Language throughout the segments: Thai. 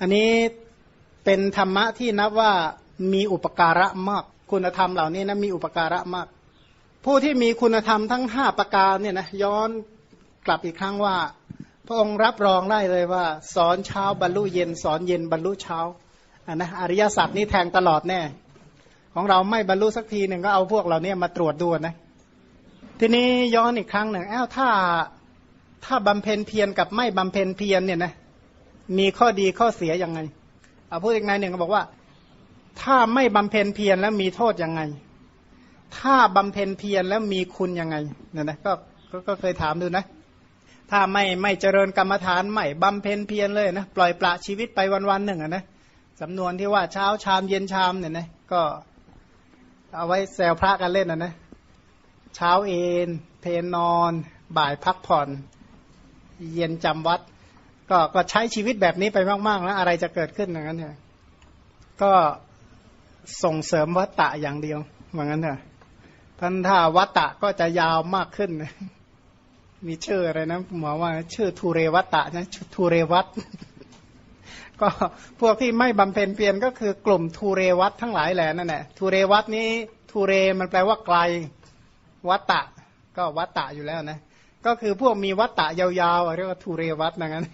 อันนี้เป็นธรรมะที่นับว่ามีอุปการะมาก คุณธรรมเหล่านี้นะมีอุปการะมาก ผู้ที่มีคุณธรรมทั้งห้าประการเนี่ยนะย้อนกลับอีกครั้งว่า พระองค์รับรองได้เลยว่า สอนเช้าบรรลุเย็น สอนเย็นบรรลุเช้าอันนะอริยสัจนี้แทงตลอดแน่ ของเราไม่บรรลุสักทีหนึ่งก็เอาพวกเราเนี่ยมาตรวจดูนะทีนี้ย้อนอีกครั้งหนึ่งอ้าวถ้าถ้าบำเพ็ญเพียรกับไม่บำเพ็ญเพียรเนี่ยนะ มีข้อดีข้อเสียยังไงเอาพูดอีกนายหนึ่งก็บอกว่า ถ้าไม่บำเพ็ญเพียรแล้วมีโทษยังไง ถ้าบำเพ็ญเพียรแล้วมีคุณยังไงเนี่ยนะก็ก็เคยถามดูนะ ถ้าไม่ไม่เจริญกรรมฐานไม่บำเพ็ญเพียรเลยนะปล่อยปละชีวิตไปวันๆหนึ่งอะนะสำนวนที่ว่าเช้าชามเย็นชามเนี่ยนะก็เอาไว้แซวพระกันเล่นนะนะเช้าเอนเพนนอน บ่ายพักผ่อน เย็นจำวัด ก็ก็ใช้ชีวิตแบบนี้ไปมากๆแล้วอะไรจะเกิดขึ้นอย่างนั้นเนี่ยก็ส่งเสริมวัตตะอย่างเดียวเหมือนกันเถอะท่านถ้าวัตตะก็จะยาวมากขึ้น มีชื่ออะไรนะหมอว่า ชื่อทูเรวัตตะนะทูเรวัตก็พวกที่ไม่บำเพ็ญเพียรก็คือกลุ่มทูเรวัตทั้งหลายแหละนั่นแหละทูเรวัตนี้ทูเรมันแปลว่าไกลวัตตะ ก็วัตตะอยู่แล้วนะ ก็คือพวกมีวัตตะยาวๆเรียกว่าทูเรวัตนั่นงั้น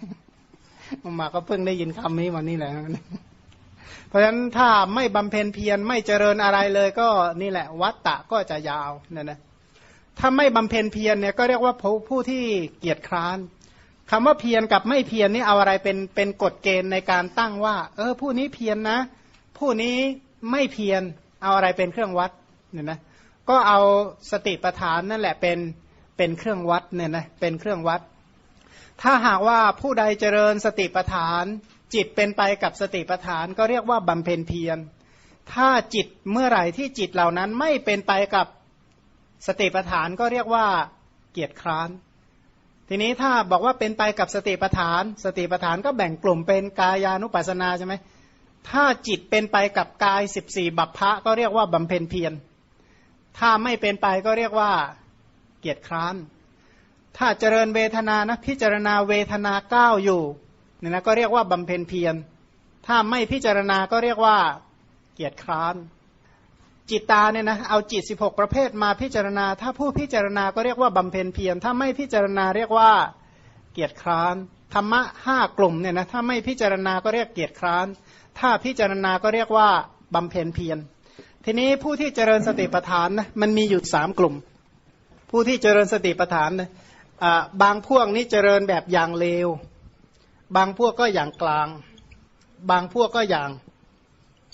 มาก็เพิ่งได้ยินคำนี้วันนี้แหละ เพราะฉะนั้นถ้าไม่บำเพ็ญเพียรไม่เจริญอะไรเลยก็นี่แหละ วัตตะก็จะยาวนี่ยนะถ้าไม่บำเพ็ญเพียรเนี่ยก็เรียกว่าผู้ที่เกียจคร้านคำว่าเพียรกับไม่เพียรนี่เอาอะไรเป็นเป็นกฎเกณฑ์ในการตั้งว่า เออ ผู้นี้เพียรนนะ ผู้นี้ไม่เพียรเอาอะไรเป็นเครื่องวัดเนี่ยนะก็เอาสติปัฏฐานนั่นแหละเป็นเป็นเครื่องวัดเนี่ยนะเป็นเครื่องวัด ถ้าหากว่าผู้ใดเจริญสติปัฏฐาน จิตเป็นไปกับสติปัฏฐาน ก็เรียกว่าบำเพ็ญเพียร ถ้าจิตเมื่อไหร่ที่จิตเหล่านั้นไม่เป็นไปกับสติปัฏฐานก็เรียกว่าเกียรติคร้าน ทีนี้ถ้าบอกว่าเป็นไปกับสติปัฏฐาน สติปัฏฐานก็แบ่งกลุ่มเป็นกายานุปัสนาใช่ไหมถ้าจิตเป็นไปกับกายสิบสี่บัพพะก็เรียกว่าบำเพ็ญเพียร ถ้าไม่เป็นไปก็เรียกว่าเกียรติคร้าน ถ้าเจริญเวทนานะพิจารณาเวทนาเก้าอยู่เนี่ยนะก็เรียกว่าบำเพ็ญเพียร ถ้าไม่พิจารณาก็เรียกว่าเกียรติคร้าน จิตตาเนี่ยนะเอาจิต 16 ประเภทมาพิจารณา ถ้าผู้พิจารณาก็เรียกว่าบำเพ็ญเพียร ถ้าไม่พิจารณาเรียกว่าเกียรติคร้าน ธรรมะห้ากลุ่มเนี่ยนะถ้าไม่พิจารณาก็เรียกเกียรติคร้าน ถ้าพิจารณาก็เรียกว่าบำเพ็ญเพียร ทีนี้ผู้ที่เจริญสติปัฏฐานนะมันมีอยู่สามกลุ่ม ผู้ที่เจริญสติปัฏฐานนะ บางพวกนี้เจริญแบบอย่างเลว บางพวกก็อย่างกลาง บางพวกก็อย่าง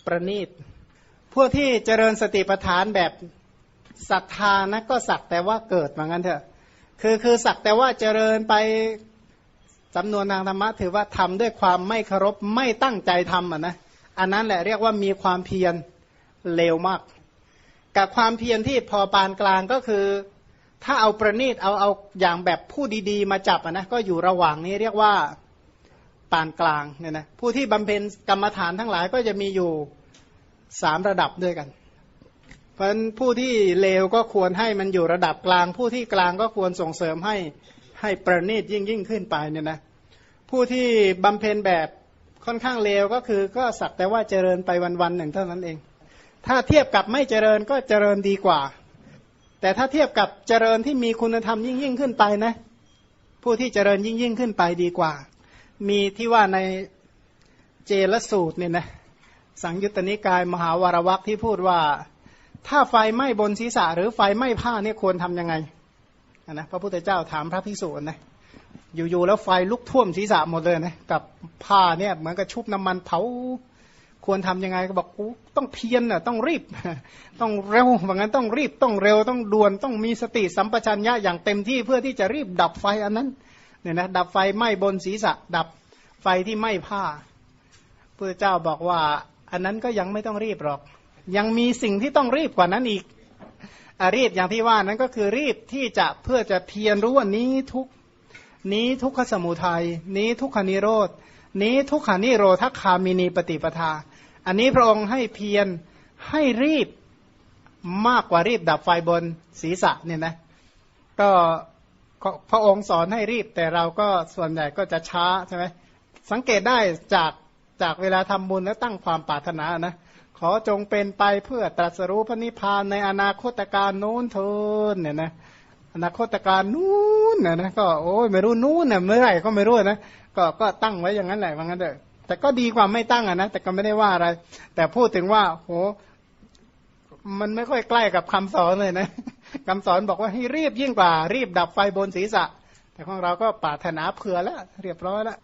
ประณีต พวกที่เจริญสติปัฏฐานแบบศรัทธานะก็สักแต่ว่าเกิดเหมือนกันเถอะ คือคือสักแต่ว่าเจริญไปจำนวนทางธรรมะถือว่าทำด้วยความไม่เคารพไม่ตั้งใจทำอะนะ อันนั้นแหละเรียกว่ามีความเพียรเลวมาก กับความเพียรที่พอปานกลางก็คือ ถ้าเอาประณีตเอาเอาอย่างแบบผู้ดีๆ มาจับนะก็อยู่ระหว่างนี้เรียกว่าปานกลางเนี่ยนะผู้ที่บำเพ็ญกรรมฐานทั้งหลายก็จะมีอยู่สามระดับด้วยกัน เพราะฉะนั้นผู้ที่เลวก็ควรให้มันอยู่ระดับกลาง ผู้ที่กลางก็ควรส่งเสริมให้ให้ประณีตยิ่งยิ่งขึ้นไปเนี่ยนะผู้ที่บำเพ็ญแบบค่อนข้างเลวก็คือก็สักแต่ว่าเจริญไปวันๆหนึ่งเท่านั้นเอง ถ้าเทียบกับไม่เจริญก็เจริญดีกว่า แต่ถ้าเทียบกับเจริญที่มีคุณธรรมยิ่งยิ่งขึ้นไปนะ ผู้ที่เจริญยิ่งยิ่งขึ้นไปดีกว่า มีที่ว่าในเจลสูตรเนี่ยนะสังยุตตนิกายมหาวรวักที่พูดว่า ถ้าไฟไหม้บนศีรษะ หรือไฟไหม้ผ้าเนี่ยควรทํำยังไงนะพระพุทธเจ้าถามพระภิกษุนะอยู่ๆแล้วไฟลุกท่วมศีรษะหมดเลยนะกับผ้าเนี่ยเหมือนกับชุบน้ำมันเผา ควรทํำยังไงก็บอกต้องเพียรน่ะต้องรีบ ต้องเร็วว่างั้นต้องรีบต้องเร็วต้องด่วนต้องมีสติสัมปชัญญะอย่างเต็มที่เพื่อที่จะรีบดับไฟอันนั้นเนี่ยนะดับไฟไหม้บนศีรษะ ดับไฟที่ไหม้ผ้าพระเจ้าบอกว่า อันนั้นก็ยังไม่ต้องรีบหรอก ยังมีสิ่งที่ต้องรีบกว่านั้นอีกอรีบอย่างที่ว่านั้นก็คือรีบที่จะเพื่อจะเพียรรู้ว่านี้ทุกนี้ทุกขสมุทัยนี้ทุกขานิโรธนี้ทุกขานิโรธคามินีปฏิปทา อันนี้พระองค์ให้เพียรให้รีบมากกว่ารีบดับไฟบนศีรษะเนี่ยนะก็พระองค์สอนให้รีบแต่เราก็ส่วนใหญ่ก็จะช้าใช่ไหมสังเกตได้จากจากเวลาทำบุญแล้วตั้งความปรารถนานะขอจงเป็นไปเพื่อตรัสรู้พระนิพพานในอนาคตการโน้นเทินเนี่ยนะอนาคตการนู้นนะนะก็โอ้ยไม่รู้นู้นเนี่ยเมื่อไหร่ก็ไม่รู้นะก็ก็ตั้งไว้อย่างนั้นแหละว่างั้นเถอะ แต่ก็ดีกว่าไม่ตั้งอะนะแต่ก็ไม่ได้ว่าอะไร แต่พูดถึงว่าโหมันไม่ค่อยใกล้กับคำสอนเลยนะคำสอนบอกว่าให้รีบยิ่งกว่า รีบดับไฟบนศีรษะ แต่ของเราก็ปรารถนาเผื่อแล้วเรียบร้อยแล้ว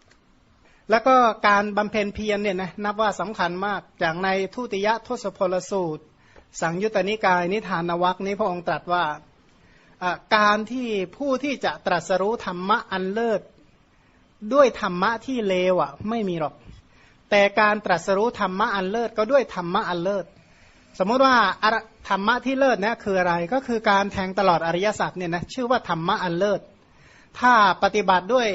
แล้วก็การบำเพ็ญเพียรเนี่ยนะนับว่าสำคัญมากอย่างในทุติยทศพลสูตร สังยุตตนิกายนิทานวักนี้พระองค์ตรัสว่าการที่ผู้ที่จะตรัสรู้ธรรมะอันเลิศด้วยธรรมะที่เลวอะ ไม่มีหรอก แต่การตรัสรู้ธรรมะอันเลิศก็ด้วยธรรมะอันเลิศ สมมติว่าธรรมะที่เลิศเนี่ยคืออะไรก็คือการแทงตลอดอริยสัจเนี่ยนะชื่อว่าธรรมะอันเลิศ ถ้าปฏิบัติด้วย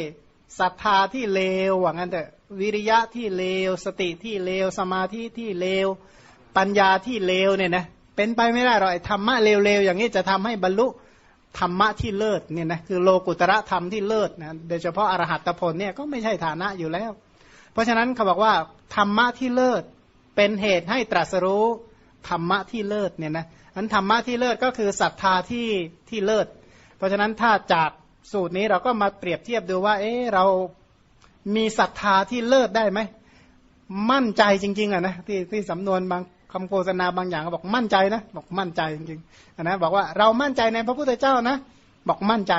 ศรัทธาที่เลวว่างั้นแต่วิริยะที่เลว สติที่เลว สมาธิที่เลว ปัญญาที่เลวเนี่ยนะเป็นไปไม่ได้หรอกธรรมะเลวๆอย่างนี้จะทำให้บรรลุธรรมะที่เลิศเนี่ยนะคือโลกุตระธรรมที่เลิศนะโดยเฉพาะอรหัตผลเนี่ยก็ไม่ใช่ฐานะอยู่แล้ว เพราะฉะนั้นเขาบอกว่าธรรมะที่เลิศเป็นเหตุให้ตรัสรู้ธรรมะที่เลิศเนี่ยนะอันธรรมะที่เลิศก็คือศรัทธาที่ที่เลิศ เพราะฉะนั้นถ้าจากสูตรนี้เราก็มาเปรียบเทียบดูว่า เอ๊เรามีศรัทธาที่เลิศได้ไหมมั่นใจจริง ๆอะนะที่ที่สำนวนบางคำโฆษณาบางอย่างบอกมั่นใจนะบอกมั่นใจจริงๆนะบอกว่าเรามั่นใจในพระพุทธเจ้านะ บอกมั่นใจ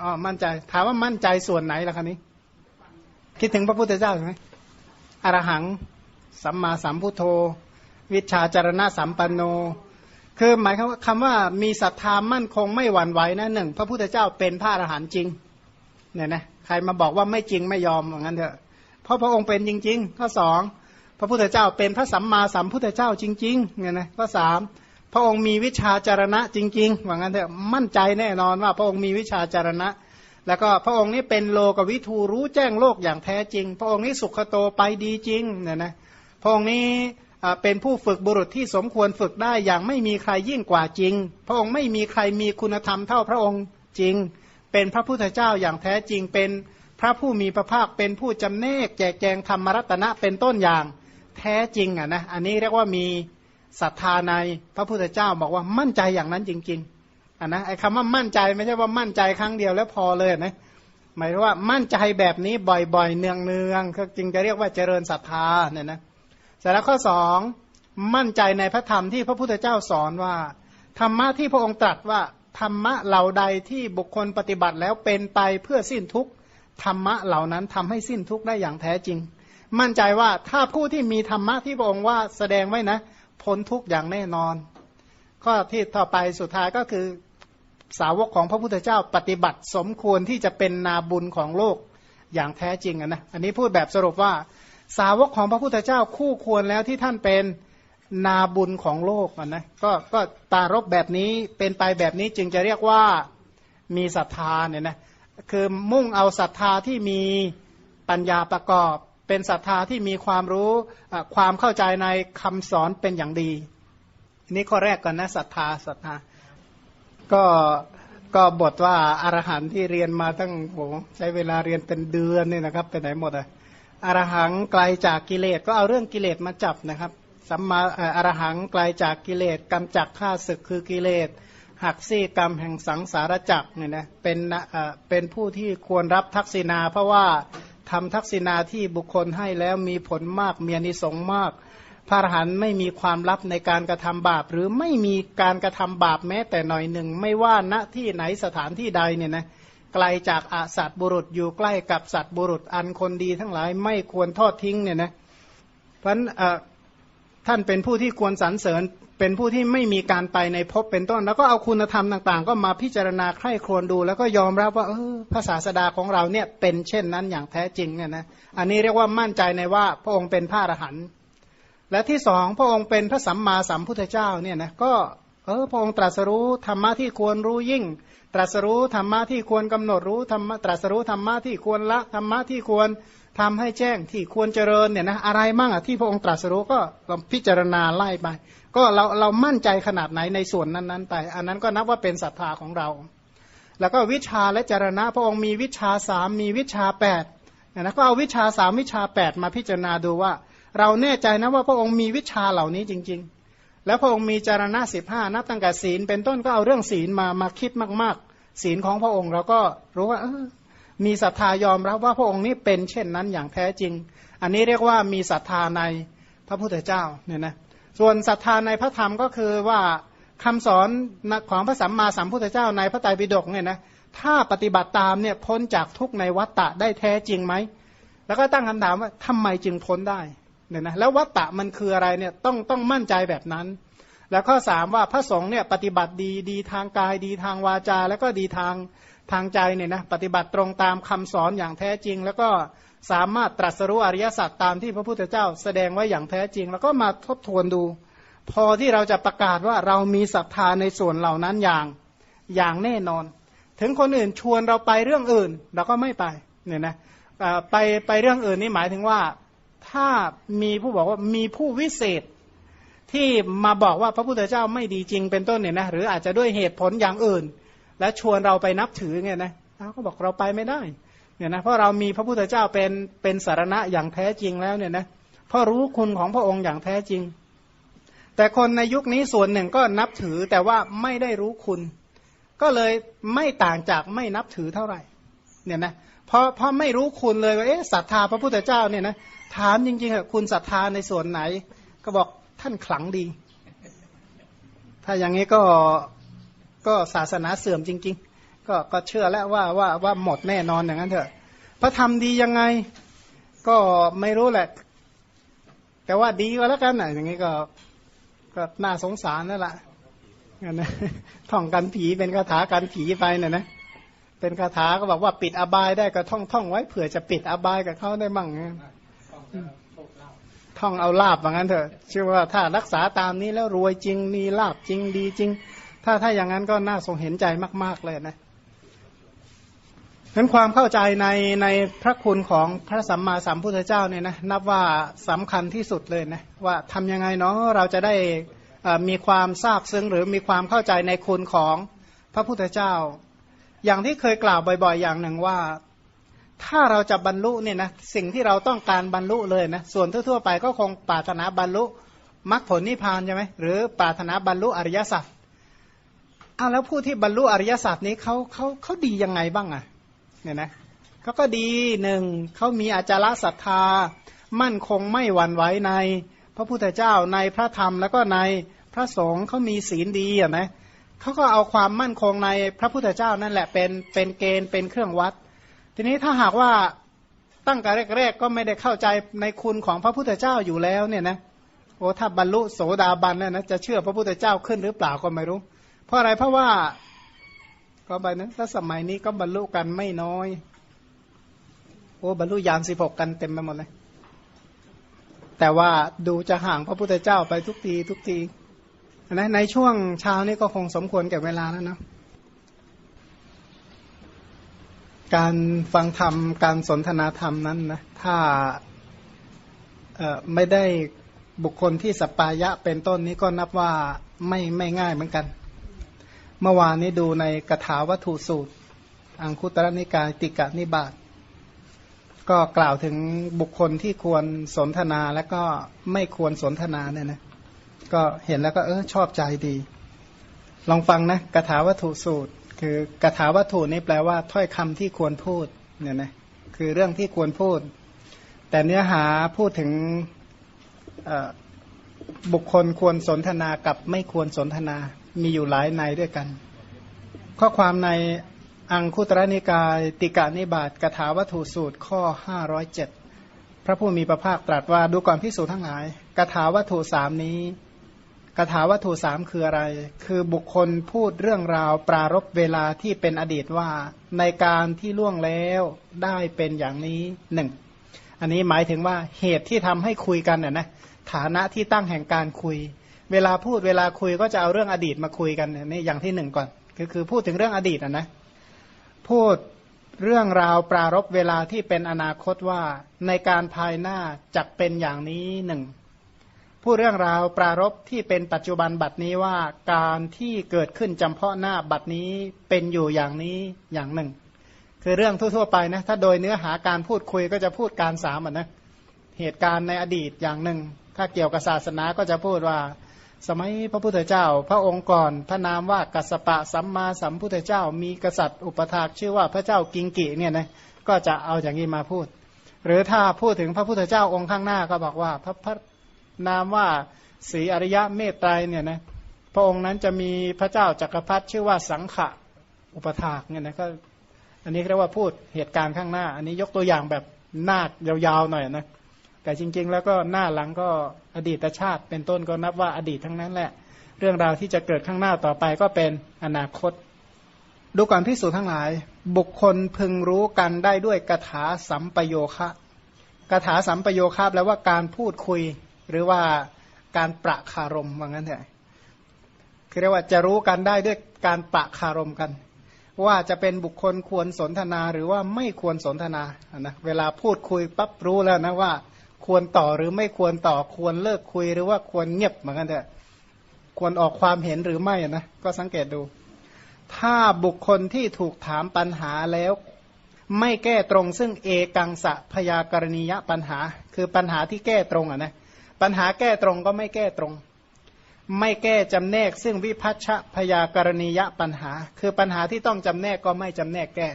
อ๋อมั่นใจ ถามว่ามั่นใจส่วนไหนล่ะคะนี้ คิดถึงพระพุทธเจ้าใช่ไหมอรหัง สัมมาสัมพุทโธ วิชาจารณะสัมปันโน คือหมายคำว่าคำว่ามีศรัทธามั่นคงไม่หวั่นไหวนะหนึ่งพระพุทธเจ้าเป็นพระอรหันต์จริงเนี่ยนะใครมาบอกว่าไม่จริงไม่ยอมอย่างนั้นเถอะเพราะพระองค์เป็นจริง ๆ ข้อสองพระพุทธเจ้าเป็นพระสัมมาสัมพุทธเจ้าจริงๆเนี่ยนะข้อสามพระองค์มีวิชาจารณะจริงๆว่างั้นเถอะมั่นใจแน่นอนว่าพระองค์มีวิชาจารณะ แล้วก็พระองค์นี้เป็นโลกวิทูรู้แจ้งโลกอย่างแท้จริง พระองค์นี้สุขโตไปดีจริงเนี่ยนะพระองค์นี้เป็นผู้ฝึกบุรุษที่สมควรฝึกได้อย่างไม่มีใครยิ่งกว่าจริง พระองค์ไม่มีใครมีคุณธรรมเท่าพระองค์จริง เป็นพระพุทธเจ้าอย่างแท้จริง เป็นพระผู้มีพระภาคเป็นผู้จำแนกแจกแจงธรรมรัตนะเป็นต้นอย่างแท้จริงอะนะอันนี้เรียกว่ามีศรัทธาในพระพุทธเจ้าบอกว่ามั่นใจอย่างนั้นจริง ๆ อะนะไอ้คำว่ามั่นใจไม่ใช่ว่ามั่นใจครั้งเดียวแล้วพอเลยนะหมายว่ามั่นใจแบบนี้บ่อยๆ เนืองๆก็จึงจะเรียกว่าเจริญศรัทธาเนี่ยนะเสร็จแล้วข้อสองมั่นใจในพระธรรมที่พระพุทธเจ้าสอนว่า ธรรมะที่พระองค์ตรัสว่าธรรมะเหล่าใดที่บุคคลปฏิบัติแล้วเป็นไปเพื่อสิ้นทุกธรรมะเหล่านั้นทำให้สิ้นทุกได้อย่างแท้จริง มั่นใจว่าถ้าผู้ที่มีธรรมะที่พระองค์ว่าแสดงไว้นะพ้นทุกอย่างแน่นอน ข้อที่ต่อไปสุดท้ายก็คือ สาวกของพระพุทธเจ้าปฏิบัติสมควรที่จะเป็นนาบุญของโลกอย่างแท้จริงนะอันนี้พูดแบบสรุปว่า สาวกของพระพุทธเจ้าคู่ควรแล้วที่ท่านเป็นนาบุญของโลกนะก็ก็ตารบแบบนี้เป็นไปแบบนี้จึงจะเรียกว่ามีศรัทธาเนี่ยนะคือมุ่งเอาศรัทธาที่มีปัญญาประกอบ เป็นศรัทธาที่มีความรู้ความเข้าใจในคำสอนเป็นอย่างดี นี่ข้อแรกก่อนนะศรัทธาศรัทธา ก็ก็บทว่าอารหันที่เรียนมาตั้งโหใช้เวลาเรียนเป็นเดือนนี่นะครับไปไหนหมดอะอรหังไกลจากกิเลสก็เอาเรื่องกิเลสมาจับนะครับสัมมาอรหังไกลาจากกิเลสกำจักฆ่าศึกคือกิเลสหักซี่กรรมแห่งสังสารจักเนี่ยนะเป็นเป็นผู้ที่ควรรับทักษิณาเพราะว่าทำทักษิณาที่บุคคลให้แล้วมีผลมากมีอนิสงส์มาก พระอรหันต์ไม่มีความลับในการกระทำบาป หรือไม่มีการกระทำบาปแม้แต่หน่อยหนึ่ง ไม่ว่าณที่ไหนสถานที่ใดเนี่ยนะไกลจากอาสัตบุรุษอยู่ใกล้กับสัตบุรุษอันคนดีทั้งหลายไม่ควรทอดทิ้งเนี่ยนะเพราะนั่นท่านเป็นผู้ที่ควรสรรเสริญเป็นผู้ที่ไม่มีการไปในภพเป็นต้น แล้วก็เอาคุณธรรมต่างๆ ก็มาพิจารณาใคร่ครวญดู แล้วก็ยอมรับว่าเออภาษาสดาของเราเนี่ยเป็นเช่นนั้นอย่างแท้จริงเนี่ยนะอันนี้เรียกว่ามั่นใจในว่าพระองค์เป็นพระอรหันต์ และที่สองพระองค์เป็นพระสัมมาสัมพุทธเจ้าเนี่ยนะก็เออพระองค์ตรัสรู้ธรรมะที่ควรรู้ยิ่ง ตรัสรู้ธรรมะที่ควรกำหนดรู้ธรรมะตรัสรู้ธรรมะที่ควรละธรรมะที่ควรทำให้แจ้งที่ควรเจริญเนี่ยนะอะไรมั่งอะที่พระองค์ตรัสรู้ก็เราพิจารณาไล่ไป ก็เราเรามั่นใจขนาดไหนในส่วนนั้นๆไป อันนั้นก็นับว่าเป็นศรัทธาของเรา แล้วก็วิชาและจารณะพระองค์มีวิชาสามมีวิชาแปดนะก็เอาวิชาสามวิชาแปดมาพิจารณาดูว่า เราแน่ใจนะว่าพระองค์มีวิชาเหล่านี้จริง ๆ แล้วพระองค์มีจารณะสิบห้านับตั้งแต่ศีล เป็นต้นก็เอาเรื่องศีลมามาคิดมากๆ ศีลของพระองค์เราก็รู้ว่าเออมีศรัทธายอมรับว่าพระองค์นี้เป็นเช่นนั้นอย่างแท้จริง อันนี้เรียกว่ามีศรัทธาในพระพุทธเจ้าเนี่ยนะส่วนศรัทธาในพระธรรมก็คือว่าคำสอนของพระสัมมาสัมพุทธเจ้าในพระไตรปิฎกเนี่ยนะถ้าปฏิบัติตามเนี่ยพ้นจากทุกในวัฏฏะได้แท้จริงไหม แล้วก็ตั้งคำถามว่าทำไมจึงพ้นได้ เนี่ยนะแล้ววัฏฏะมันคืออะไรเนี่ยต้องต้องมั่นใจแบบนั้น แล้วข้อสามว่าพระสงฆ์เนี่ยปฏิบัติดีดีทางกายดีทางวาจา แล้วก็ดีทางทางใจเนี่ยนะปฏิบัติตรงตามคำสอนอย่างแท้จริง แล้วก็สามารถตรัสรู้อริยสัจตามที่พระพุทธเจ้าแสดงไว้อย่างแท้จริง แล้วก็มาทบทวนดู พอที่เราจะประกาศว่าเรามีศรัทธาในส่วนเหล่านั้นอย่างอย่างแน่นอน ถึงคนอื่นชวนเราไปเรื่องอื่น เราก็ไม่ไปเนี่ยนะไปไปเรื่องอื่นนี่หมายถึงว่า ถ้ามีผู้บอกว่ามีผู้วิเศษที่มาบอกว่าพระพุทธเจ้าไม่ดีจริงเป็นต้นเนี่ยนะหรืออาจจะด้วยเหตุผลอย่างอื่น และชวนเราไปนับถือเนี่ยนะเราก็บอกเราไปไม่ได้เนี่ยนะเพราะเรามีพระพุทธเจ้าเป็นเป็นสารณะอย่างแท้จริงแล้วเนี่ยนะเพราะรู้คุณของพระองค์อย่างแท้จริง แต่คนในยุคนี้ส่วนหนึ่งก็นับถือแต่ว่าไม่ได้รู้คุณ ก็เลยไม่ต่างจากไม่นับถือเท่าไหร่เนี่ยนะเพราะเพราะไม่รู้คุณเลยว่าเอ๊ะศรัทธาพระพุทธเจ้าเนี่ยนะ ถามจริงๆอะคุณศรัทธาในส่วนไหน ก็บอกท่านขลังดี ถ้าอย่างนี้ก็ก็ศาสนาเสื่อมจริง ๆ ก็ก็เชื่อแล้วว่าว่าว่าหมดแน่นอนอย่างนั้นเถอะ พระธรรมดียังไงก็ไม่รู้แหละ แต่ว่าดีก็แล้วกันนะอย่างนี้ก็ก็น่าสงสารนั่นแหละนะท่องกันผีเป็นคาถากันผีไปน่ะนะเป็นคาถาก็บอกว่าปิดอบายได้ก็ท่องท่องไว้เผื่อจะปิดอบายกับเขาได้มั่ง ท่องเอาลาบอย่างนั้นเถอะเชื่อว่าถ้ารักษาตามนี้แล้วรวยจริงมีลาบจริงดีจริง ถ้าถ้าอย่างนั้นก็น่าทรงเห็นใจมาก ๆเลยนะนั้นความเข้าใจในในพระคุณของพระสัมมาสัมพุทธเจ้าเนี่ยนะนับว่าสำคัญที่สุดเลยนะว่าทำยังไงเนาะเราจะได้มีความทราบซึ้งหรือมีความเข้าใจในคุณของพระพุทธเจ้า อย่างที่เคยกล่าวบ่อย ๆ อย่างหนึ่งว่า ถ้าเราจะบรรลุเนี่ยนะสิ่งที่เราต้องการบรรลุเลยนะส่วนทั่วๆไปก็คงปรารถนาบรรลุมรรคผลนิพพานใช่ไหมหรือปรารถนาบรรลุอริยสัจเอาแล้วผู้ที่บรรลุอริยสัจนี้เขาเขาเขาดียังไงบ้างอะ่ะเนี่ยนะเขาก็ดีหนึ่งเขามีอาจารศรัทธา มั่นคงไม่หวั่นไหวใน พระพุทธเจ้าในพระธรรมแล้วก็ในพระสงฆ์เขามีศีลดีอะนะเขาก็เอาความมั่นคงในพระพุทธเจ้านั่นแหละเป็นเป็นเกณฑ์เป็นเครื่องวัด ทีนี้ถ้าหากว่าตั้งแต่แรก ๆ ก็ไม่ได้เข้าใจในคุณของพระพุทธเจ้าอยู่แล้วเนี่ยนะโอ้ถ้าบรรลุโสดาบันแล้วนะจะเชื่อพระพุทธเจ้าขึ้นหรือเปล่าก็ไม่รู้ เพราะอะไรเพราะว่าก็ไปนะถ้าสมัยนี้ก็บรรลุกันไม่น้อย โอ้บรรลุยานสิบหกกันเต็มไปหมดเลย แต่ว่าดูจะห่างพระพุทธเจ้าไปทุกทีทุกทีนะในช่วงเช้านี้ก็คงสมควรแก่เวลาแล้วนะ การฟังธรรมการสนทนาธรรมนั้นนะถ้าไม่ได้บุคคลที่สปายะเป็นต้นนี้ก็นับว่าไม่ไม่ง่ายเหมือนกัน เมื่อวานนี้ดูในกถาวัตถุสูตร อังคุตรนิกายติกะนิบาตก็กล่าวถึงบุคคลที่ควรสนทนาและก็ไม่ควรสนทนาเนี่ยนะก็เห็นแล้วก็เออชอบใจดี ลองฟังนะกถาวัตถุสูตร คือกถาวัตถุนี้แปลว่าถ้อยคำที่ควรพูดเนี่ยนะคือเรื่องที่ควรพูด แต่เนื้อหาพูดถึงบุคคลควรสนทนากับไม่ควรสนทนา มีอยู่หลายในด้วยกัน ข้อความในอังคุตระนิกาย ติกานิบาตกถาวัตถุสูตรข้อ 507 พระผู้มีพระภาคตรัสว่าดูก่อนพิสูจทั้งหลายกถาวัตถุสามนี้ กถาวัตถุสามคืออะไร คือบุคคลพูดเรื่องราวปรารบเวลาที่เป็นอดีตว่า ในการที่ล่วงแล้วได้เป็นอย่างนี้หนึ่ง อันนี้หมายถึงว่าเหตุที่ทำให้คุยกันน่ยนะฐานะที่ตั้งแห่งการคุย เวลาพูดเวลาคุยก็จะเอาเรื่องอดีตมาคุยกันนี่อย่างที่หนึ่งก่อนคือคือพูดถึงเรื่องอดีตนะนะพูดเรื่องราวปรารบเวลาที่เป็นอนาคตว่าในการภายหน้าจะเป็นอย่างนี้หนึ่ง พูดเรื่องราวปรารบที่เป็นปัจจุบันบัดนี้ว่าการที่เกิดขึ้นจำเพาะหน้าบัดนี้เป็นอยู่อย่างนี้อย่างหนึ่ง คือเรื่องทั่ว ๆ ไปนะถ้าโดยเนื้อหาการพูดคุยก็จะพูดการสามอะนะเหตุการณ์ในอดีตอย่างหนึ่ง ถ้าเกี่ยวกับศาสนาก็จะพูดว่า สมัยพระพุทธเจ้า พระองค์ก่อนพระนามว่ากัสปะสัมมาสัมพุทธเจ้า มีกษัตริย์อุปถากชื่อว่าพระเจ้ากิงกิเนี่ยนะก็จะเอาอย่างนี้มาพูด หรือถ้าพูดถึงพระพุทธเจ้าองค์ข้างหน้าก็บอกว่าพระพระ นามว่าศรีอริยะเมตไตรเนี่ยนะพระองค์นั้นจะมีพระเจ้าจักรพรรดิชื่อว่าสังขะอุปถากเนี่ยนะก็อันนี้เรียกว่าพูดเหตุการณ์ข้างหน้า อันนี้ยกตัวอย่างแบบหน้ายาวๆหน่อยนะแต่จริง ๆ แล้วก็หน้าหลังก็อดีตชาติ เป็นต้นก็นับว่าอดีตทั้งนั้นแหละ เรื่องราวที่จะเกิดข้างหน้าต่อไปก็เป็นอนาคต ดูก่อนพิสูจทั้งหลาย บุคคลพึงรู้กันได้ด้วยกถาสัมปโยคะกถาสัมปโยคะแปลว่าการพูดคุย หรือว่าการประคารมว่างั้นเถอะคือเรียกว่าจะรู้กันได้ด้วยการประคารมกัน ว่าจะเป็นบุคคลควรสนทนาหรือว่าไม่ควรสนทนานะเวลาพูดคุยปั๊บรู้แล้วนะว่า ควรต่อหรือไม่ควรต่อควรเลิกคุยหรือว่าควรเงียบเหมือนกันเถอะควรออกความเห็นหรือไม่นะก็สังเกตดู ถ้าบุคคลที่ถูกถามปัญหาแล้ว ไม่แก้ตรงซึ่งเอกังสะพยากรณียปัญหา คือปัญหาที่แก้ตรงอะนะ ปัญหาแก้ตรงก็ไม่แก้ตรง ไม่แก้จำแนก ซึ่งวิพัชชะพยากรณียปัญหา คือปัญหาที่ต้องจำแนกก็ไม่จำแนกแก้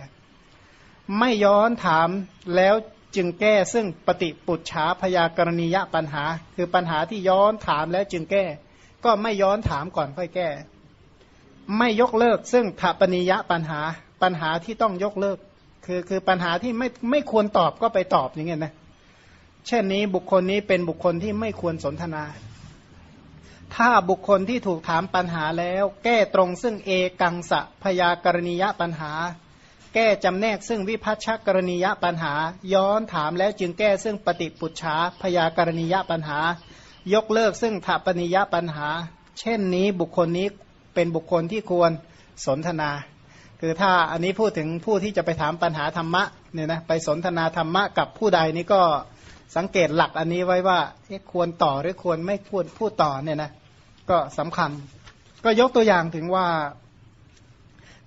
ไม่ย้อนถามแล้วจึงแก้ซึ่งปฏิปุจฉาพยากรณียปัญหา คือปัญหาที่ย้อนถามแล้วจึงแก้ ก็ไม่ย้อนถามก่อนค่อยแก้ ไม่ยกเลิกซึ่งถปนิยะปัญหา ปัญหาที่ต้องยกเลิก คือคือปัญหาที่ไม่ไม่ควรตอบก็ไปตอบอย่างเงี้ยนะ เช่นนี้บุคคลนี้เป็นบุคคลที่ไม่ควรสนทนา ถ้าบุคคลที่ถูกถามปัญหาแล้ว แก้ตรงซึ่งเอกังสะพยากรณียปัญหา แก้จำแนกซึ่งวิพัชชกรณียปัญหา ย้อนถามแล้วจึงแก้ซึ่งปฏิปุจฉาพยากรณียปัญหา ยกเลิกซึ่งถปนิยปัญหา เช่นนี้บุคคลนี้เป็นบุคคลที่ควรสนทนา คือถ้าอันนี้พูดถึงผู้ที่จะไปถามปัญหาธรรมะเนี่ยนะไปสนทนาธรรมะกับผู้ใดนี่ก็ สังเกตหลักอันนี้ไว้ว่าควรต่อหรือควรไม่ควรพูดต่อเนี่ยนะก็สำคัญ ก็ยกตัวอย่างถึงว่า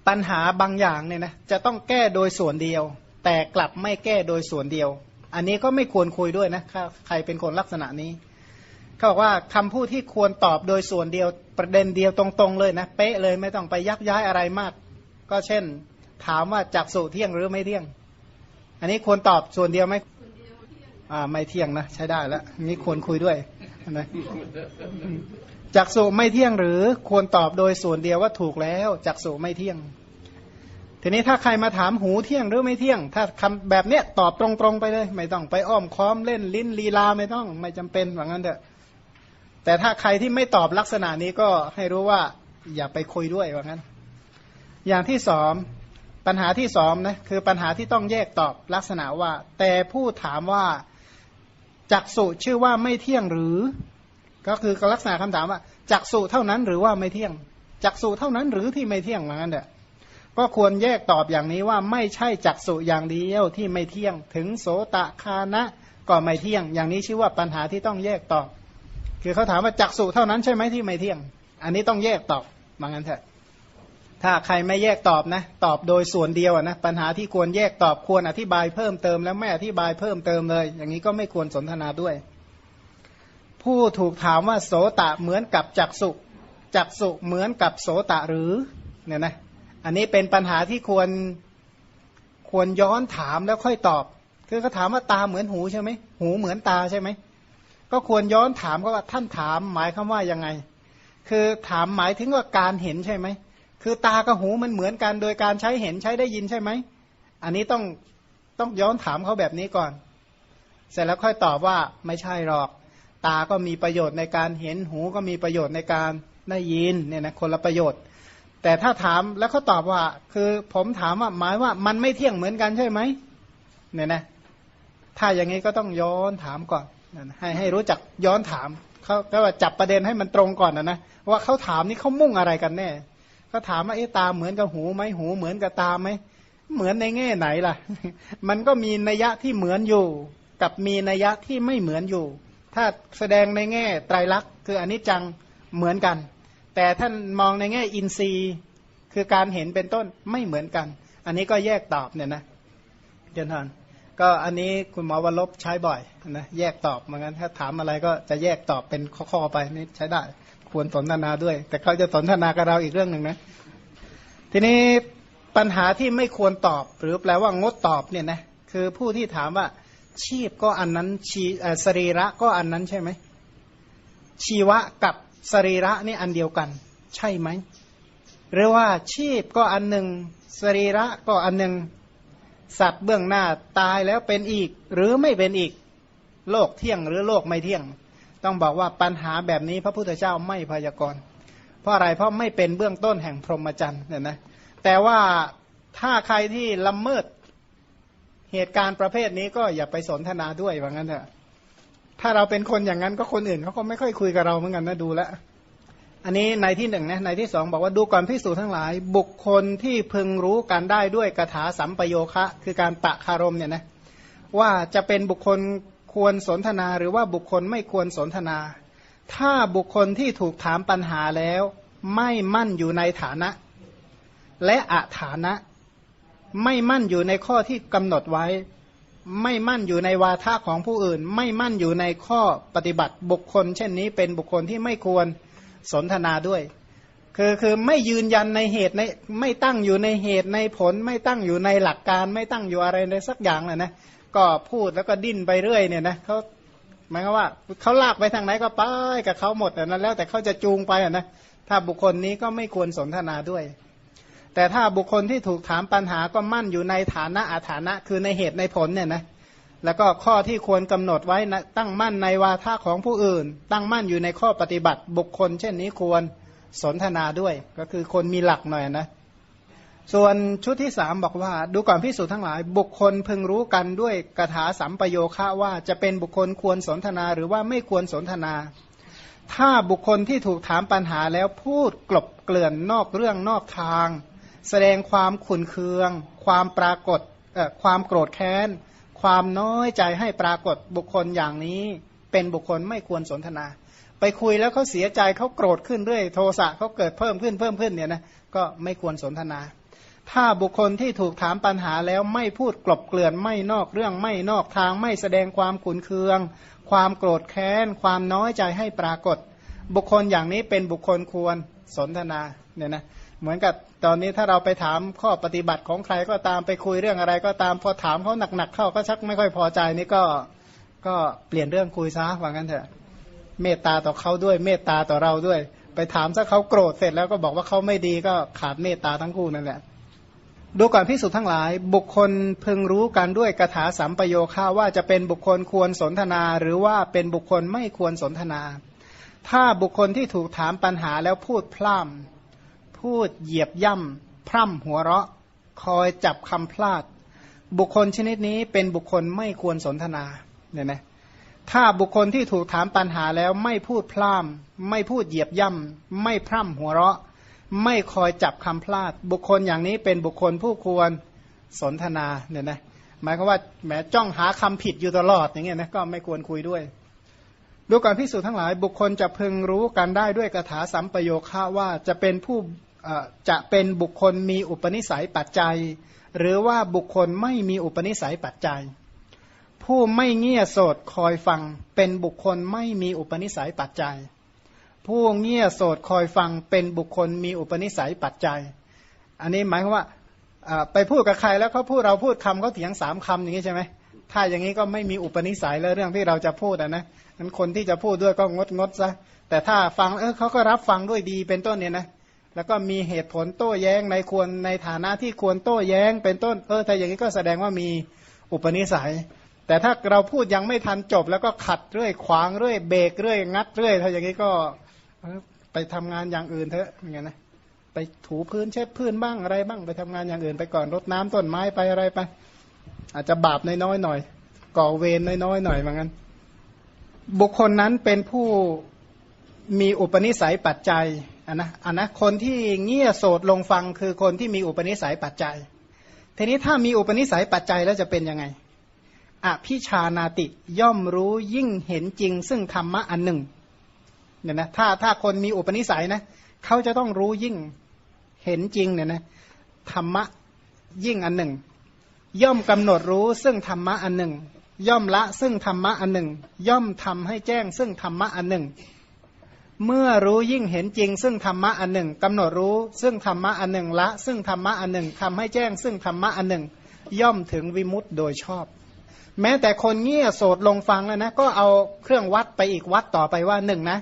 ปัญหาบางอย่างเนี่ยนะจะต้องแก้โดยส่วนเดียว แต่กลับไม่แก้โดยส่วนเดียว อันนี้ก็ไม่ควรคุยด้วยนะใครเป็นคนลักษณะนี้เขาบอกว่าคำพูดที่ควรตอบโดยส่วนเดียวประเด็นเดียวตรงๆเลยนะเป๊ะเลยไม่ต้องไปยักย้ายอะไรมาก ก็เช่น ถามว่าจักสุเที่ยงหรือไม่เที่ยง อันนี้ควรตอบส่วนเดียวไหม อ่าไม่เที่ยงนะใช้ได้แล้วนี่ควรคุยด้วยนะจักสุไม่เที่ยงหรือควรตอบโดยส่วนเดียวว่าถูกแล้วจักสุไม่เที่ยง ทีนี้ถ้าใครมาถามหูเที่ยงหรือไม่เที่ยง ถ้าคำแบบเนี้ยตอบตรงๆไปเลย ไม่ต้องไปอ้อมค้อมเล่นลิ้นลีลาไม่ต้อง ไม่จำเป็นว่างั้นเถอะแต่ถ้าใครที่ไม่ตอบลักษณะนี้ก็ให้รู้ว่า อย่าไปคุยด้วยว่างั้น อย่างที่สองปัญหาที่สองนะคือปัญหาที่ต้องแยกตอบลักษณะว่า แต่ผู้ถามว่า จักสุชื่อว่าไม่เที่ยงหรือ ก็คือลักษณะคำถามว่าจักสุเท่านั้นหรือว่าไม่เที่ยงจักสุเท่านั้นหรือที่ไม่เที่ยงเหมือนกันเด้อก็ควรแยกตอบอย่างนี้ว่าไม่ใช่จักสุอย่างเดียวที่ไม่เที่ยง ถึงโสตะคานะก็ไม่เที่ยง อย่างนี้ชื่อว่าปัญหาที่ต้องแยกตอบ คือเขาถามว่าจักสุเท่านั้นใช่ไหมที่ไม่เที่ยง อันนี้ต้องแยกตอบเหมือนกันเถอะ ถ้าใครไม่แยกตอบนะ ตอบโดยส่วนเดียวนะปัญหาที่ควรแยกตอบควรอธิบายเพิ่มเติม แล้วไม่อธิบายเพิ่มเติมเลย อย่างนี้ก็ไม่ควรสนทนาด้วย ผู้ถูกถามว่าโสตะเหมือนกับจักสุจักสุเหมือนกับโสตะหรือเนี่ยนะอันนี้เป็นปัญหาที่ควรควรย้อนถามแล้วค่อยตอบ คือเขาถามว่าตาเหมือนหูใช่ไหมหูเหมือนตาใช่ไหมก็ควรย้อนถามเขาว่าท่านถามหมายคำว่ายังไง คือถามหมายถึงว่าการเห็นใช่ไหม คือตากับหูมันเหมือนกันโดยการใช้เห็นใช้ได้ยินใช่ไหม อันนี้ต้องต้องย้อนถามเขาแบบนี้ก่อน เสร็จแล้วค่อยตอบว่าไม่ใช่หรอก ตาก็มีประโยชน์ในการเห็นหูก็มีประโยชน์ในการได้ยินเนี่ยนะคนละประโยชน์ แต่ถ้าถามแล้วเขาตอบว่า คือผมถามว่าหมายว่ามันไม่เที่ยงเหมือนกันใช่ไหมเนี่ยนะ ถ้าอย่างนี้ก็ต้องย้อนถามก่อนให้ให้รู้จักย้อนถามเขาก็ว่าจับประเด็นให้มันตรงก่อนนะนะว่าเขาถามนี่เขามุ่งอะไรกันแน่ ก็ถามว่าเอ๊ะตาเหมือนกับหูไหมหูเหมือนกับตาไหมเหมือนในแง่ไหนล่ะ มันก็มีนัยยะที่เหมือนอยู่ กับมีนัยยะที่ไม่เหมือนอยู่ ถ้าแสดงในแง่ไตรลักษณ์คืออนิจจังเหมือนกัน แต่ท่านมองในแง่อินทรีย์ คือการเห็นเป็นต้นไม่เหมือนกัน อันนี้ก็แยกตอบเนี่ยนะเจนทานก็อันนี้คุณหมอวันลบใช้บ่อยนะแยกตอบเหมือนกันถ้าถามอะไรก็จะแยกตอบเป็นข้อๆไปนี่ใช้ได้ ควรสนทนาด้วย แต่เขาจะสนทนากับเราอีกเรื่องหนึ่งนะ ทีนี้ปัญหาที่ไม่ควรตอบ หรือแปลว่างดตอบเนี่ยนะคือผู้ที่ถามว่า ชีพก็อันนั้นชีสรีระก็อันนั้นใช่ไหมชีวะกับสรีระนี่อันเดียวกัน ใช่ไหมหรือว่าชีพก็อันหนึ่งสรีระก็อันหนึ่งสัตว์เบื้องหน้าตายแล้วเป็นอีก หรือไม่เป็นอีก โลกเที่ยงหรือโลกไม่เที่ยง ต้องบอกว่าปัญหาแบบนี้พระพุทธเจ้าไม่พยากรณ์เพราะอะไรเพราะไม่เป็นเบื้องต้นแห่งพรหมจรรย์เนี่ยนะแต่ว่าถ้าใครที่ละเมิดเหตุการณ์ประเภทนี้ก็อย่าไปสนทนาด้วยว่างั้นเถอะถ้าเราเป็นคนอย่างนั้นก็คนอื่นเขาก็ไม่ค่อยคุยกับเราเหมือนกันนะดูแลอันนี้ในที่หนึ่งนะในที่สองบอกว่าดูก่อนพิสูจน์ทั้งหลาย บุคคลที่พึงรู้กันได้ด้วยกถาสัมปโยคะ คือการปะคารมเนี่ยนะว่าจะเป็นบุคคล ควรสนทนาหรือว่าบุคคลไม่ควรสนทนา ถ้าบุคคลที่ถูกถามปัญหาแล้ว ไม่มั่นอยู่ในฐานะ และอาฐานะ ไม่มั่นอยู่ในข้อที่กำหนดไว้ ไม่มั่นอยู่ในวาทะของผู้อื่น ไม่มั่นอยู่ในข้อปฏิบัติบุคคล เช่นนี้เป็นบุคคลที่ไม่ควรสนทนาด้วย คือคือไม่ยืนยันในเหตุในไม่ตั้งอยู่ในเหตุในผล ไม่ตั้งอยู่ในหลักการ ไม่ตั้งอยู่อะไรในสักอย่างเลยนะ ก็พูดแล้วก็ดิ้นไปเรื่อยเนี่ยนะเขาหมายความว่าเขาลากไปทางไหนก็ไปกับเขาหมดแต่นั้นแล้วแต่เขาจะจูงไปอะนะถ้าบุคคลนี้ก็ไม่ควรสนทนาด้วย แต่ถ้าบุคคลที่ถูกถามปัญหาก็มั่นอยู่ในฐานะอาฐานะ คือในเหตุในผลเนี่ยนะแล้วก็ข้อที่ควรกำหนดไว้นะตั้งมั่นในวาทะของผู้อื่น ตั้งมั่นอยู่ในข้อปฏิบัติบุคคล เช่นนี้ควรสนทนาด้วย ก็คือคนมีหลักหน่อยนะ ส่วนชุดที่สามบอกว่า ดูก่อนพิสูจน์ทั้งหลาย บุคคลพึงรู้กันด้วยกถาสัมปโยคะว่าจะเป็นบุคคลควรสนทนาหรือว่าไม่ควรสนทนา ถ้าบุคคลที่ถูกถามปัญหาแล้วพูดกลบเกลื่อนนอกเรื่องนอกทาง แสดงความขุนเคือง ความปรากฏความโกรธแค้น ความน้อยใจให้ปรากฏบุคคลอย่างนี้เป็นบุคคลไม่ควรสนทนา ไปคุยแล้วเขาเสียใจเขาโกรธขึ้นเรื่อยโทสะเขาเกิดเพิ่มขึ้นเพิ่มขึ้นเนี่ยนะก็ไม่ควรสนทนา ถ้าบุคคลที่ถูกถามปัญหาแล้วไม่พูดกลบเกลื่อนไม่นอกเรื่องไม่นอกทางไม่แสดงความขุนเคือง ความโกรธแค้น ความน้อยใจให้ปรากฏ บุคคลอย่างนี้เป็นบุคคลควรสนทนาเนี่ยนะเหมือนกับตอนนี้ถ้าเราไปถามข้อปฏิบัติของใครก็ตามไปคุยเรื่องอะไรก็ตามพอถามเขาหนักๆเข้าก็ชักไม่ค่อยพอใจนี่ก็ก็เปลี่ยนเรื่องคุยซะว่างั้นเถอะเมตตาต่อเขาด้วย เมตตาต่อเราด้วย ไปถามซะเขาโกรธเสร็จแล้วก็บอกว่าเขาไม่ดีก็ขาดเมตตาทั้งคู่นั่นแหละ ดูก่อนพิสูจน์ทั้งหลาย บุคคลพึงรู้กันด้วยกถาสัมปโยค่าว่าจะเป็นบุคคลควรสนทนา หรือว่าเป็นบุคคลไม่ควรสนทนา ถ้าบุคคลที่ถูกถามปัญหาแล้วพูดพล่ำพูดเหยียบย่ำพร่ำหัวเราะ คอยจับคำพลาด บุคคลชนิดนี้เป็นบุคคลไม่ควรสนทนาเนี่ยนะถ้าบุคคลที่ถูกถามปัญหาแล้วไม่พูดพร่ำไม่พูดเหยียบย่ำไม่พร่ำหัวเราะ ไม่คอยจับคำพลาด บุคคลอย่างนี้เป็นบุคคลผู้ควรสนทนาเนี่ยนะหมายความว่าแหมจ้องหาคำผิดอยู่ตลอดอย่างเงี้ยนะก็ไม่ควรคุยด้วยดูการพิสูจน์ทั้งหลาย บุคคลจะพึงรู้กันได้ด้วยคาถาสัมปโยคะว่าจะเป็นผู้จะเป็นบุคคลมีอุปนิสัยปัจจัย หรือว่าบุคคลไม่มีอุปนิสัยปัจจัย ผู้ไม่เงี่ยโสดคอยฟังเป็นบุคคลไม่มีอุปนิสัยปัจจัย ผู้เงี่ยโสดคอยฟังเป็นบุคคลมีอุปนิสัยปัจจัย อันนี้หมายความว่าไปพูดกับใครแล้วเขาพูดเราพูดคำเขาเถียงสามคำอย่างนี้ใช่ไหมถ้าอย่างนี้ก็ไม่มีอุปนิสัยแล้วเรื่องที่เราจะพูดนะนะนั้นคนที่จะพูดด้วยก็งดงดซะแต่ถ้าฟังเออเขาก็รับฟังด้วยดีเป็นต้นเนี่ยนะแล้วก็มีเหตุผลโต้แย้งในควรในฐานะที่ควรโต้แย้งเป็นต้นเออถ้าอย่างนี้ก็แสดงว่ามีอุปนิสัย แต่ถ้าเราพูดยังไม่ทันจบ แล้วก็ขัดเรื่อยขวางเรื่อยเบรกเรื่อยงัดเรื่อยถ้าอย่างนี้ก็ ไปทำงานอย่างอื่นเถอะอย่างเงี้ยนะไปถูพื้นเช็ดพื้นบ้างอะไรบ้างไปทำงานอย่างอื่นไปก่อนรดน้ำต้นไม้ไปอะไรไป อาจจะบาปน้อยๆหน่อย ก่อเวรน้อยๆหน่อยเหมือนกันบุคคลนั้นเป็นผู้มีอุปนิสัยปัจจัยอันนะอันนะคนที่เงี่ยโสดลงฟังคือคนที่มีอุปนิสัยปัจจัย ทีนี้ถ้ามีอุปนิสัยปัจจัยแล้วจะเป็นยังไงอภิชานาติย่อมรู้ยิ่งเห็นจริงซึ่งธรรมะอันหนึ่ง เนี่ยนะถ้าถ้าคนมีอุปนิสัยนะเขาจะต้องรู้ยิ่งเห็นจริงเนี่ยนะธรรมะยิ่งอันหนึ่ง ย่อมกำหนดรู้ซึ่งธรรมะอันหนึ่ง ย่อมละซึ่งธรรมะอันหนึ่ง ย่อมทำให้แจ้งซึ่งธรรมะอันหนึ่ง เมื่อรู้ยิ่งเห็นจริง ซึ่งธรรมะอันหนึ่งกำหนดรู้ ซึ่งธรรมะอันหนึ่งละ ซึ่งธรรมะอันหนึ่งทำให้แจ้ง ซึ่งธรรมะอันหนึ่ง ย่อมถึงวิมุตต์โดยชอบ แม้แต่คนเงี่ยโสดลงฟังแล้วนะก็เอาเครื่องวัดไปอีกวัดต่อไปว่าหนึ่งนะ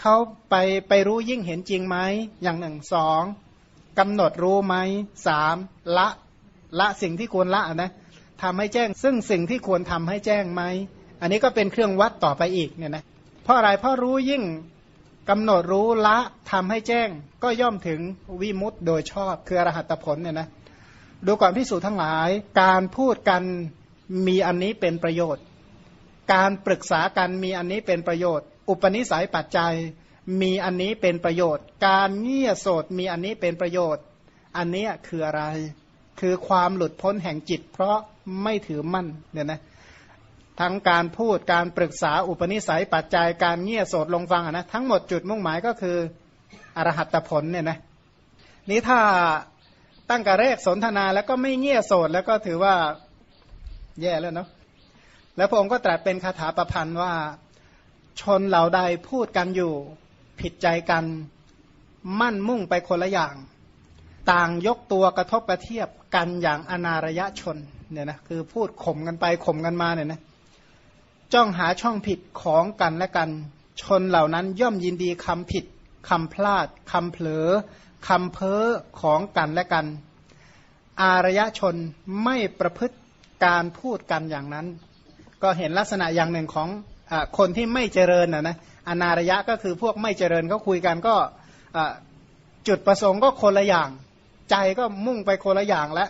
เขาไปไปรู้ยิ่งเห็นจริงไหมอย่างหนึ่งสองกำหนดรู้ไหมสามละละสิ่งที่ควรละนะทำให้แจ้ง ซึ่งสิ่งที่ควรทำให้แจ้งไหมอันนี้ก็เป็นเครื่องวัดต่อไปอีกเนี่ยนะเพราะอะไรเพราะรู้ยิ่งกำหนดรู้ละทำให้แจ้ง ก็ย่อมถึงวิมุตต์โดยชอบคืออรหัตผลเนี่ยนะดูก่อนพิสูจนทั้งหลาย การพูดกันมีอันนี้เป็นประโยชน์ การปรึกษากันมีอันนี้เป็นประโยชน์ อุปนิสัยปัจจัย มีอันนี้เป็นประโยชน์ การเงี่ยโสดมีอันนี้เป็นประโยชน์ อันนี้คืออะไร คือความหลุดพ้นแห่งจิต เพราะไม่ถือมั่นเนี่ยนะทั้งการพูดการปรึกษาอุปนิสัยปัจจัยการเงี่ยโสดลงฟังนะทั้งหมดจุดมุ่งหมายก็คืออรหัตผลเนี่ยนะนี้ถ้าตั้งกระเรกสนทนาแล้วก็ไม่เงี่ยโสดแล้วก็ถือว่าแย่แล้วเนาะแล้วพระองค์ก็ตรัสเป็นคาถาประพันธ์ว่า ชนเหล่าใดพูดกันอยู่ ผิดใจกัน มั่นมุ่งไปคนละอย่าง ต่างยกตัวกระทบกระเทียบกันอย่างอนารยชนเนี่ยนะคือพูดข่มกันไปข่มกันมาเนี่ยนะจ้องหาช่องผิดของกันและกัน ชนเหล่านั้นย่อมยินดีคำผิดคำพลาดคำเผลอคำเพ้อของกันและกัน อารยชนไม่ประพฤติการพูดกันอย่างนั้น ก็เห็นลักษณะอย่างหนึ่งของ คนที่ไม่เจริญนะนะอนารยะก็คือพวกไม่เจริญเขาคุยกันก็จุดประสงค์ก็คนละอย่าง ใจก็มุ่งไปคนละอย่างและ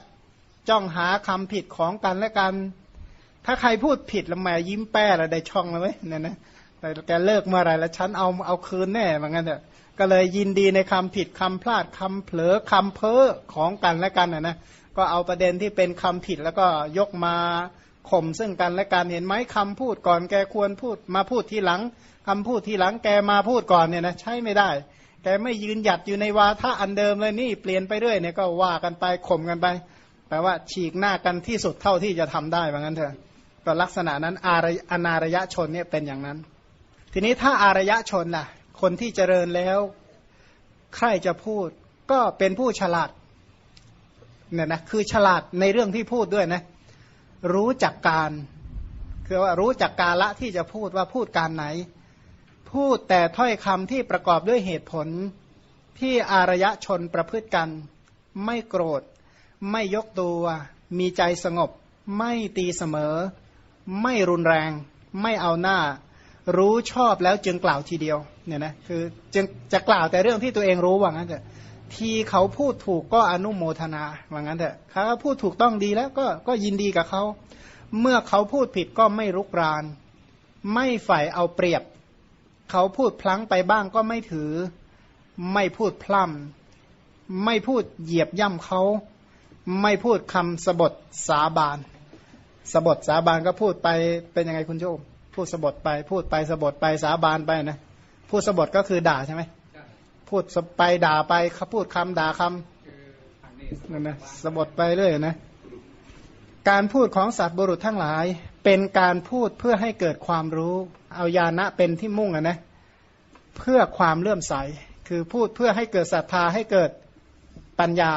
จ้องหาคำผิดของกันและกัน ถ้าใครพูดผิดแล้วแม่ยิ้มแป้ล้วได้ช่องแล้วไหมเนี่ยนะแต่แกเลิกเมื่อไรแล้วฉันเอาเอาคืนแน่เหมือนกันเถอะก็เลยยินดีในคำผิดคำพลาดคำเผลอคำเพ้อของกันและกันนะนะก็เอาประเด็นที่เป็นคำผิดแล้วก็ยกมา ข่มซึ่งกันและกันเห็นไหมคำพูดก่อนแกควรพูดมาพูดทีหลังคำพูดทีหลังแกมาพูดก่อนเนี่ยนะใช้ไม่ได้แกไม่ยืนหยัดอยู่ในวาทะอันเดิมเลยนี่เปลี่ยนไปเรื่อยเนี่ยก็ว่ากันไปข่มกันไปแปลว่าฉีกหน้ากันที่สุดเท่าที่จะทำได้เหมือนกันเถอะก็ลักษณะนั้นอารอนารยชนเนี่ยเป็นอย่างนั้น ทีนี้ถ้าอารยชนล่ะ คนที่เจริญแล้วใครจะพูดก็เป็นผู้ฉลาดเนี่ยนะคือฉลาดในเรื่องที่พูดด้วยนะ รู้จักการ คือว่ารู้จักกาละที่จะพูดว่าพูดการไหน พูดแต่ถ้อยคำที่ประกอบด้วยเหตุผลที่อารยชนประพฤติกัน ไม่โกรธ ไม่ยกตัว มีใจสงบ ไม่ตีเสมอ ไม่รุนแรง ไม่เอาหน้า รู้ชอบแล้วจึงกล่าวทีเดียวเนี่ยนะคือจึงจะกล่าวแต่เรื่องที่ตัวเองรู้ว่างั้นเถอะ ทีเขาพูดถูกก็อนุโมทนาว่างั้นเถอะเขาพูดถูกต้องดีแล้วก็ก็ยินดีกับเขาเมื่อเขาพูดผิดก็ไม่รุกราน ไม่ใฝ่เอาเปรียบ เขาพูดพลั้งไปบ้างก็ไม่ถือ ไม่พูดพล่ำไม่พูดเหยียบย่ำเขา ไม่พูดคำสบทสาบานสบทสาบานก็พูดไปเป็นยังไงคุณโยมพูดสบทไป พูดไปสบทไปสาบานไปนะพูดสบทก็คือด่าใช่ไหม พูดไปด่าไปเขาพูดคำด่าคำนั่นนะสบทไปเรื่อยนะ การพูดของสัตว์บุรุษทั้งหลาย เป็นการพูดเพื่อให้เกิดความรู้ เอายานะเป็นที่มุ่งอะนะเพื่อความเลื่อมใส คือพูดเพื่อให้เกิดศรัทธาให้เกิดปัญญา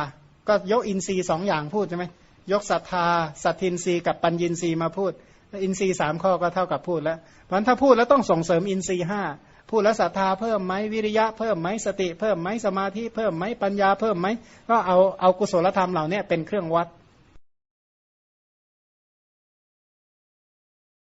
ก็ยกอินทรีย์สองอย่างพูดใช่ไหมยกศรัทธาสัตทินทรีย์กับปัญญินทรีย์มาพูด อินทรีย์สามข้อก็เท่ากับพูดแล้วเพราะถ้าพูดแล้วต้องส่งเสริมอินทรีย์ห้า พูดแล้วศรัทธาเพิ่มไหมวิริยะเพิ่มไหมสติเพิ่มไหมสมาธิเพิ่มไหมปัญญาเพิ่มไหมก็เอาเอากุศลธรรมเหล่านี้เป็นเครื่องวัด